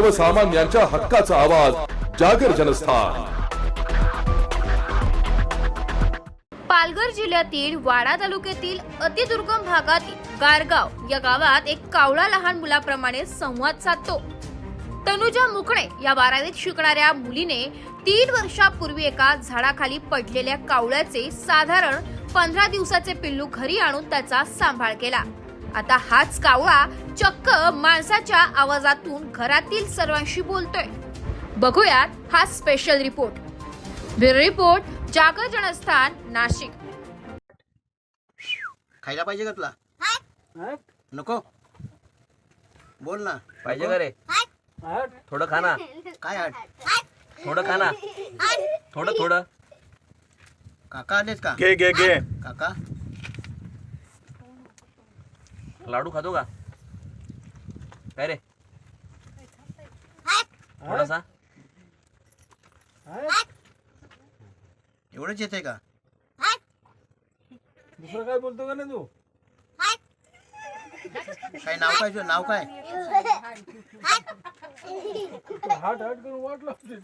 सर्वसामान्यांच्या हक्काचा आवाज जागर जनस्थान. पालघर जिल्ह्यातील वाडा तालुक्यातील अतिदुर्गम भागातील गारगाव या गावात एक कावळा लहान मुलाप्रमाणे संवाद साधतो. तनुजा मुकणे या बारावीत शिकणाऱ्या मुलीने तीन वर्षापूर्वी एका झाडाखाली पडलेल्या कावळ्याचे साधारण पंधरा दिवसाचे पिल्लू घरी आणून त्याचा सांभाळ केला. आता हाच कावळा चक्क माणसाच्या आवाजातून घरातील सर्वांशी बोलतोय. बघूयात हा स्पेशल रिपोर्ट ब्युरो रिपोर्ट जागर जनस्थान नाशिक. खायला पाहिजे का तुला? नको. बोल ना. पाहिजे का रे? थोडं खा ना. काय आठ थोडं खा ना. थोडं थोडं. काका आलेत का? घे घे घे. काका? लाडू खातो का? काय रे? थोडासा. एवढंच येते का? दुसरं काय बोलतो का नाही तू? काय नाव काय तुझं? नाव काय? हाट हाट करून वाट लावते.